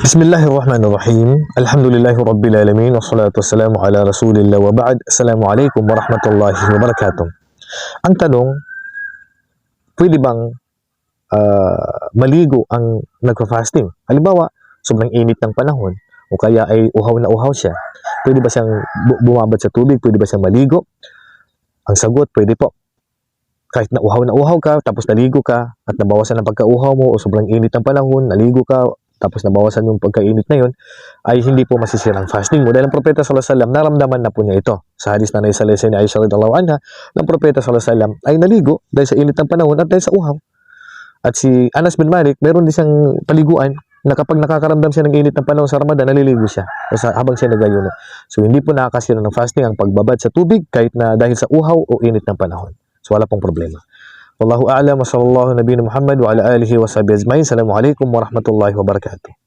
Bismillahirrahmanirrahim. Alhamdulillahi Rabbil Alamin. Wassalatu wassalamu ala Rasulillah wa ba'd. Assalamualaikum warahmatullahi wabarakatuh. Ang tanong, pwede bang ah, maligo ang nagfa-fasting? Halimbawa, sobrang init ng panahon o kaya ay uhaw na uhaw siya. Pwede ba siyang bu- bumabad sa tubig? Pwede ba siyang maligo? Ang sagot, pwede po. Kahit na uhaw na uhaw ka, tapos naligo ka, at nabawasan ang pagkauhaw mo o sobrang init ng panahon, naligo ka, tapos nabawasan yung pagkainit na yun, ay hindi po masisira ang fasting mo. Dahil ang propeta sallallahu alaihi wasallam, naramdaman na po niya ito. Sa hadis na naisa ni Aisha radhiyallahu anha, ng propeta sallallahu alaihi wasallam ay naligo dahil sa init ng panahon at dahil sa uhaw. At si Anas bin Malik, meron din siyang paliguan na kapag nakakaramdam siya ng init ng panahon sa Ramadan, naliligo siya sa, habang siya nagayuno. So hindi po nakakasira ng fasting ang pagbabad sa tubig kahit na dahil sa uhaw o init ng panahon. So wala pong problema. Wallahu a'lam wa sallallahu nabiyina Muhammad wa ala alihi wa sahbihi ajma'in. Assalamualaikum warahmatullahi wabarakatuh.